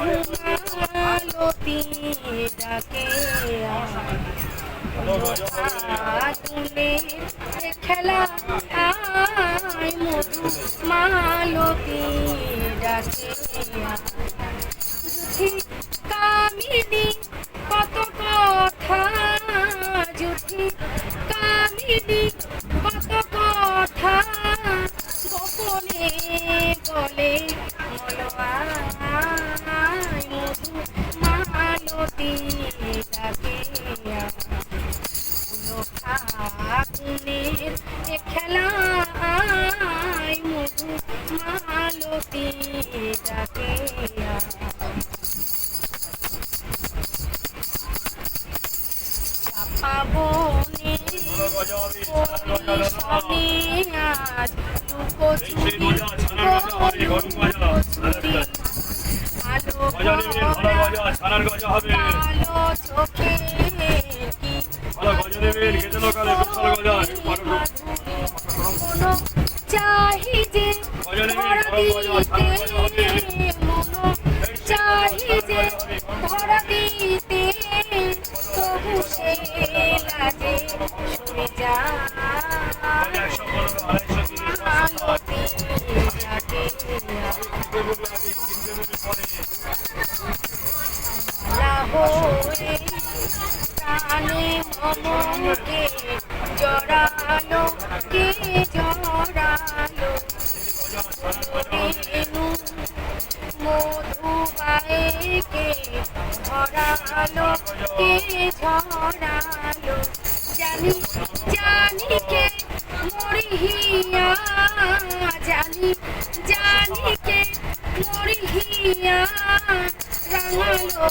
মালতি ডাকে তুলে খেলা আয় মধু মালতি ডাকে জুথি কামিনী কত কথা জুথি কামিনী কত কথা গোপনে বলে মলয়ায় খেলায় মধু মালতি ডাকে চাপাবনে আজ কি মনো চাহিদে ধরা দিতে তবু সে যা লাগে। প্রাণে মমকে ধরালো কে ঝরালো জানি জানি কে মরিহিয়া জানি জানি কে মরিহিয়া রাঙালো।